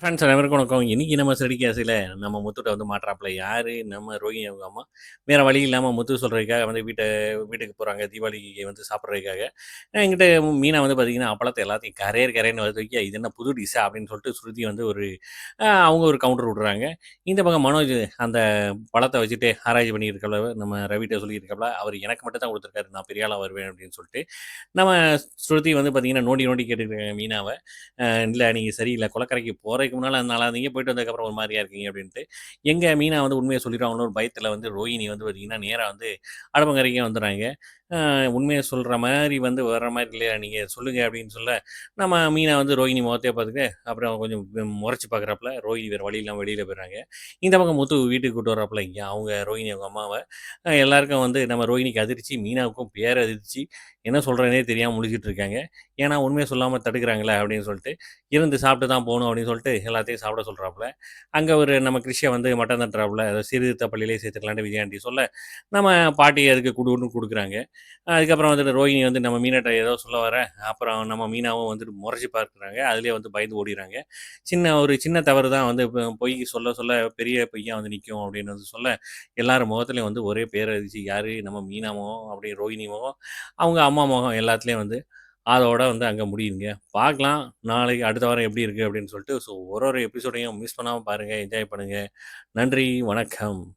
Friends அனைவருக்கும் வணக்கம். இன்னைக்கு நம்ம செடிக்காசியில் நம்ம முத்துட்ட வந்து மாற்றாப்பில் யார் நம்ம ரோஹிணி அவங்க அம்மா. வேறு வழி இல்லாமல் முத்து சொல்கிறதுக்காக வந்து வீட்டை வீட்டுக்கு போகிறாங்க தீபாவளிக்கு வந்து சாப்பிட்றதுக்காக என்கிட்ட மீனா வந்து பார்த்திங்கன்னா அப்பளத்தை எல்லாத்தையும் கரையர் கரையர்ன்னு வறுத்து வைக்க, "இது என்ன புது டிஷ்ஷா?" அப்படின்னு சொல்லிட்டு ஸ்ருதி வந்து ஒரு அவங்க ஒரு கவுண்டர் விடுறாங்க. இந்த பக்கம் மனோஜ் அந்த பழத்தை வச்சுட்டு ஆராய்ச்சி பண்ணியிருக்கல நம்ம ரவிட்ட சொல்லியிருக்கப்பல அவர் எனக்கு மட்டும் தான் கொடுத்துருக்காரு நான் பெரிய ஆளாக வருவேன்." அப்படின்னு சொல்லிட்டு. நம்ம ஸ்ருதி வந்து பார்த்தீங்கன்னா, நோண்டி நோண்டி கேட்டுருக்காங்க மீனாவை இல்லை நீங்கள் சரியில்லை குளக்கரைக்கு போகிற முன்னால் நல்லா இருந்தீங்க. போயிட்டு வந்ததுக்கப்புறம் ஒரு மாதிரியா இருக்கீங்க." அப்படின்ட்டு. எங்க மீனா வந்து உண்மையை சொல்லிடுவாங்களோ ஒரு பயத்தில் வந்து ரோஹிணி வந்து பார்த்தீங்கன்னா, நேராக வந்து அடுப்பங்கரைக்கே வந்துடுறாங்க உண்மையை சொல்கிற மாதிரி வந்து வர்ற மாதிரி இல்லையா, நீங்கள் சொல்லுங்க அப்படின்னு சொல்ல, நம்ம மீனா வந்து ரோஹிணி முகத்தையே பார்த்துட்டு, அப்புறம் கொஞ்சம் முறைச்சு பார்க்குறாப்புல. ரோஹிணி வேறு வழியெல்லாம் வெளியில் போயிடுறாங்க. இந்த பக்கம் முத்து வீட்டுக்கு கூட்டு வர்றாப்புல. இங்கே அவங்க ரோஹிணி அவங்க அம்மாவை எல்லாருக்கும் வந்து நம்ம ரோஹிணிக்கு அதிர்ச்சி, மீனாவுக்கும் பேரதிர்ச்சி. என்ன சொல்கிறேனே தெரியாமல் முழிச்சிட்டு இருக்காங்க. ஏன்னா உண்மையை சொல்லாமல் தடுக்கிறாங்களே அப்படின்னு சொல்லிட்டு, "இருந்து சாப்பிட்டு தான் போகணும் அப்படின்னு சொல்லிட்டு எல்லாத்தையும் சாப்பிட சொல்கிறாப்புல அங்கே ஒரு நம்ம கிருஷியை வந்து மட்டம் தட்டுறாப்புல. ஏதோ சீர்திருத்த பள்ளியிலே சேர்த்துக்கலான்ட்டு விஜயாண்டி சொல்ல, நம்ம பாட்டி அதுக்கு கொடுன்னு கொடுக்குறாங்க அதுக்கப்புறம் வந்துட்டு ரோஹிணி வந்து நம்ம மீனாட்ட ஏதோ சொல்ல வர, அப்புறம் நம்ம மீனாவும் வந்துட்டு முறைச்சு பார்க்குறாங்க. அதுலேயே வந்து பயந்து ஓடிர்றாங்க. சின்ன ஒரு சின்ன தவறு தான் வந்து பொய் சொல்ல சொல்ல பெரிய பொய்யா வந்து நிற்கும் அப்படின்னு வந்து சொல்ல, எல்லார் முகத்துலேயும் வந்து ஒரே பேரதிச்சு யார் நம்ம மீனாமோ அப்படி அப்படியே ரோஹிணி முகம், அவங்க அம்மா முகம் எல்லாத்துலேயும் வந்து அதோட வந்து அங்கே முடியுதுங்க. பார்க்கலாம் நாளைக்கு அடுத்த வாரம் எப்படி இருக்குது அப்படின்னு சொல்லிட்டு. ஸோ ஒரு ஒரு எபிசோடையும் மிஸ் பண்ணாமல் பாருங்கள் என்ஜாய் பண்ணுங்கள் நன்றி, வணக்கம்.